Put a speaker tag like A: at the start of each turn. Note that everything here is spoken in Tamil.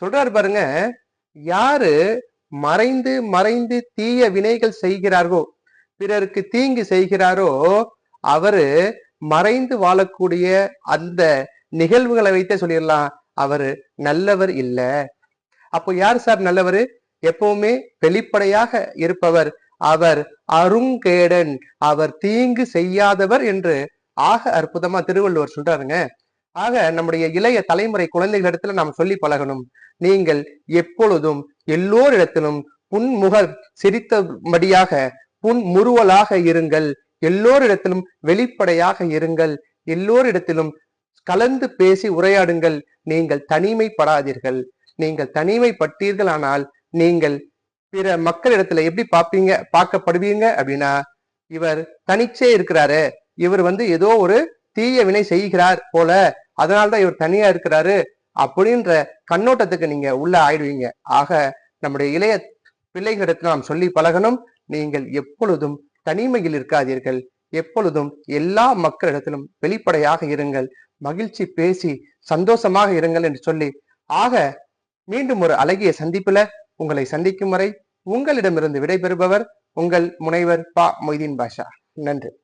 A: சொல்றாரு பாருங்க யாரு மறைந்து மறைந்து தீய வினைகள் செய்கிறார்கோ பிறருக்கு தீங்கு செய்கிறாரோ அவரு மறைந்து வாழக்கூடிய அந்த நிகழ்வுகளை வைத்தே சொல்லிடலாம். அவரு நல்லவர் இல்ல. அப்போ யார் சார் நல்லவர்? எப்பவுமே வெளிப்படையாக இருப்பவர். அவர் அருங்கேடன் அவர் தீங்கு செய்யாதவர் என்று ஆக அற்புதமா திருவள்ளுவர் சொல்றாருங்க. ஆக நம்முடைய இளைய தலைமுறை குழந்தைகளிடத்துல நாம் சொல்லி பழகணும். நீங்கள் எப்பொழுதும் எல்லோரிடத்திலும் புன்முக சிரித்தபடியாக புன்முறுவலாக இருங்கள். எல்லோரிடத்திலும் வெளிப்படையாக இருங்கள். எல்லோரிடத்திலும் கலந்து பேசி உரையாடுங்கள். நீங்கள் தனிமைப்படாதீர்கள். நீங்கள் தனிமைப்பட்டீர்கள் ஆனால் நீங்கள் பிற மக்களிடத்துல எப்படி பார்ப்பீங்க பார்க்கப்படுவீங்க அப்படின்னா இவர் தனிச்சே இருக்கிறாரு. இவர் வந்து ஏதோ ஒரு தீய வினை செய்கிறார் போல அதனால்தான் இவர் தனியா இருக்கிறாரு அப்படின்ற கண்ணோட்டத்துக்கு நீங்க உள்ள ஆயிடுவீங்க. ஆக நம்முடைய இளைய பிள்ளைகளிடத்தில் நாம் சொல்லி பழகணும் நீங்கள் எப்பொழுதும் தனிமையில் இருக்காதீர்கள். எப்பொழுதும் எல்லா மக்களிடத்திலும் வெளிப்படையாக இருங்கள். மகிழ்ச்சி பேசி சந்தோஷமாக இருங்கள் என்று சொல்லி ஆக மீண்டும் ஒரு அழகிய சந்திப்புல உங்களை சந்திக்கும் வரை உங்களிடமிருந்து விடைபெறுபவர் உங்கள் முனைவர் பா மொய்தீன் பாஷா. நன்றி.